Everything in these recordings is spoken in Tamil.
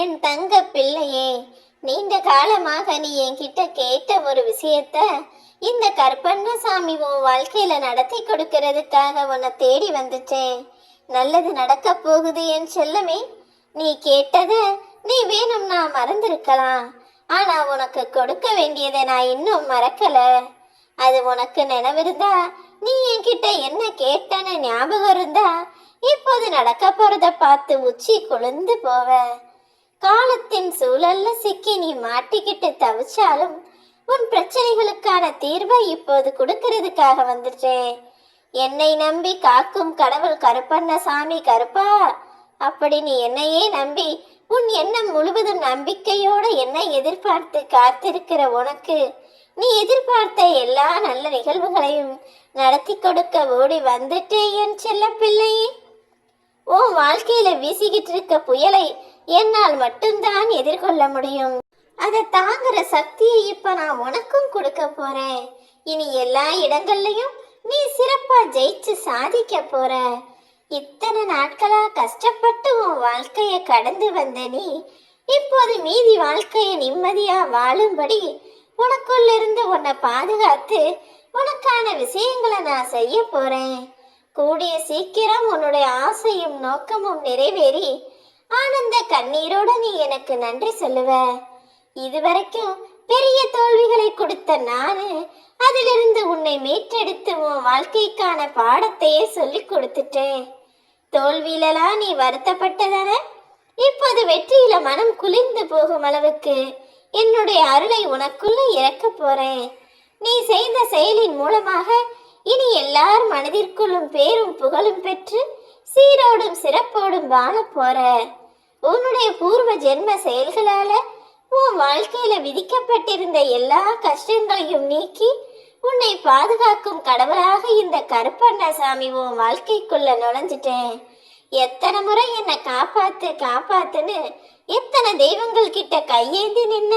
என் தங்க பிள்ளையே நீண்ட காலமாக நீ என்கிட்ட கேட்ட ஒரு விஷயத்த இந்த கருப்பண்ணசாமி உன் வாழ்க்கையில நடத்தி கொடுக்கறதுக்காக உன்னை தேடி வந்துட்டேன். நல்லது நடக்க போகுது என் செல்லமே. நீ கேட்டத நீ வேணும்னா மறந்திருக்கலாம். ஆனா உனக்கு கொடுக்க வேண்டியதை நான் இன்னும் மறக்கல. அது உனக்கு நினைவிருந்தா நீ என்கிட்ட என்ன கேட்டன ஞாபகம் இருந்தா இப்போது நடக்க போறத பார்த்து உச்சி குளிர்ந்து போவ. காலத்தின் சூழல்ல சிக்கி நீ மாட்டிக்கிட்டு தவிச்சாலும் உன் பிரச்சனைகளுக்கான தீர்வை இப்போது கொடுக்கறதுக்காக வந்துட்டேன் என்னை நம்பி காக்கும் கடவுள் கருப்பண்ணசாமி கருப்பா? அப்படி நீ என்னையே நம்பி உன் எண்ணம் முழுவதும் நம்பிக்கையோட என்னை எதிர்பார்த்து காத்திருக்கிற உனக்கு நீ எதிர்பார்த்த எல்லா நல்ல நிகழ்வுகளையும் நடத்தி கொடுக்க ஓடி வந்துட்டே என் செல்ல பிள்ளையே உன் வாழ்க்கையில வீசிக்கிட்டு இருக்க புயலை என்னால் மட்டும்தான் எதிர்கொள்ள முடியும். அதை தாங்குற சக்தியை இப்ப நான் உனக்கும் கொடுக்க போறேன். இனி எல்லா இடங்கள்லயும் நீ சிறப்பா ஜெயிச்சு சாதிக்க போற. இத்தனை நாட்களா கஷ்டப்பட்டு உன் வாழ்க்கைய கடந்து வந்த நீ இப்போது மீதி வாழ்க்கைய நிம்மதியா வாழும்படி உனக்குள்ள இருந்து உன்னை பாதுகாத்து உனக்கான விஷயங்களை நான் செய்ய போறேன். கூடிய சீக்கிரம் உன்னுடைய ஆசையும் நோக்கமும் நிறைவேறி ஆனந்த கண்ணீரோட நீ எனக்கு நன்றி சொல்லுவ. இதுவரைக்கும் பெரிய தோல்விகளை கொடுத்த நானு அதிலிருந்து உன்னை மீட்டெடுத்து உன் வாழ்க்கைக்கான பாடத்தையே சொல்லி கொடுத்துட்டேன். தோல்வியிலலாம் நீ வருத்தப்பட்டதான? இப்போது வெற்றியில மனம் குளிர்ந்து போகும் அளவுக்கு என்னுடைய அருளை உனக்குள்ள இறக்க போறேன். நீ செய்த செயலின் மூலமாக இனி எல்லார் மனதிற்குள்ளும் பேரும் புகழும் பெற்று சீரோடும் சிறப்போடும் வாழ போற. உன்னுடைய பூர்வ ஜென்ம செயல்களால உன் வாழ்க்கையில விதிக்கப்பட்டிருந்த எல்லா கஷ்டங்களையும் நீக்கி உன்னை பாதுகாக்கும் கடவுளாக இந்த கருப்பண்ணசாமி உன் வாழ்க்கைக்குள்ள நுழைஞ்சிட்டேன். எத்தனை முறை என்னை காப்பாத்து காப்பாத்துன்னு எத்தனை தெய்வங்கள் கிட்ட கையேந்தி நின்ன?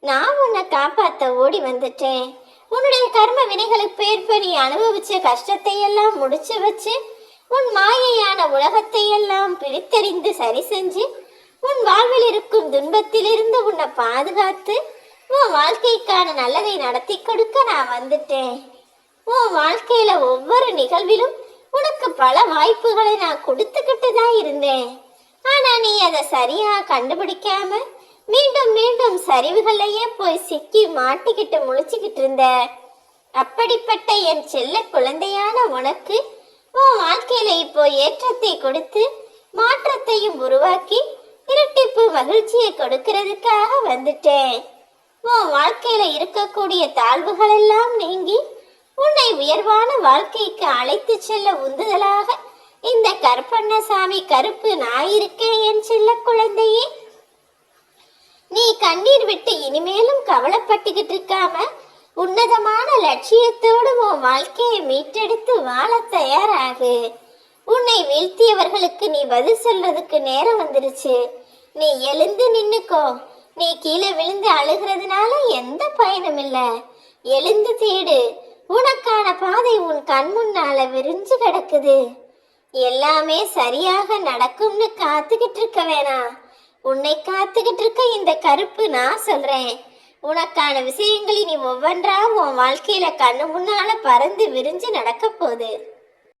நான் உன்னை காப்பாத்த ஓடி வந்துட்டேன். உன்னுடைய கர்ம வினைகளுக்கு ஏற்ப நீ அனுபவிச்ச கஷ்டத்தை எல்லாம் முடிச்சு வச்சு உன் மாயையான உலகத்தை எல்லாம் பிரித்தறிந்து சரி செஞ்சு உன் வாழ்வில் இருக்கும் துன்பத்திலிருந்து உன்னை பாதுகாத்து உன் வாழ்க்கைக்கான நல்லதை நடத்தி கொடுக்க நான் வந்துட்டேன். உன் வாழ்க்கையில ஒவ்வொரு நிகழ்விலும் உனக்கு பல வாய்ப்புகளை நான் கொடுத்துக்கிட்டு தான் இருந்தேன். ஆனா நீ அதை சரியா கண்டுபிடிக்காம மீண்டும் மீண்டும் சரிவுகளையே போய் சிக்கி மாட்டிக்கிட்டு முழிச்சுக்கிட்டு இருந்த. அப்படிப்பட்ட என் செல்ல குழந்தையான உனக்கு உன் வாழ்க்கையில இப்போ ஏற்றத்தை கொடுத்து மாற்றத்தையும் உருவாக்கி இரட்டிப்பு மகிழ்ச்சியை கொடுக்கறதுக்காக வந்துட்டேன். உன் வாழ்க்கையில இருக்கக்கூடிய தாழ்வுகள் எல்லாம் நீங்கி உன்னை உயர்வான வாழ்க்கைக்கு அழைத்து செல்ல உந்துதலாக இந்த கருப்பண்ணசாமி கருப்பு நான் இருக்கேன் என் செல்ல குழந்தையே. நீ கண்ணீர் விட்டு இனிமேலும் கவலைப்பட்டுக்கிட்டு இருக்காம உன்னதமான லட்சியத்தோடு உன் வாழ்க்கையை மீட்டெடுத்து வாழ தயாராகு. உன்னை வீழ்த்தியவர்களுக்கு நீ பதில் சொல்றதுக்கு நேரம் வந்துருச்சு. நீ எழுந்து நின்னுக்கோ. நீ கீழே விழுந்து அழுகிறதுனால எந்த பயனும் இல்ல. எழுந்து தேடு. உனக்கான பாதை உன் கண் முன்னால விரிஞ்சு கிடக்குது. எல்லாமே சரியாக நடக்கும்னு காத்துக்கிட்டு இருக்க வேணாம். உன்னை காத்துக்கிட்டு இருக்க இந்த கருப்பு நான் சொல்றேன். உனக்கான விஷயங்களை நீ ஒவ்வொன்றா உன் வாழ்க்கையில கண்ணு முன்னால பறந்து விரிஞ்சு நடக்க போகுது.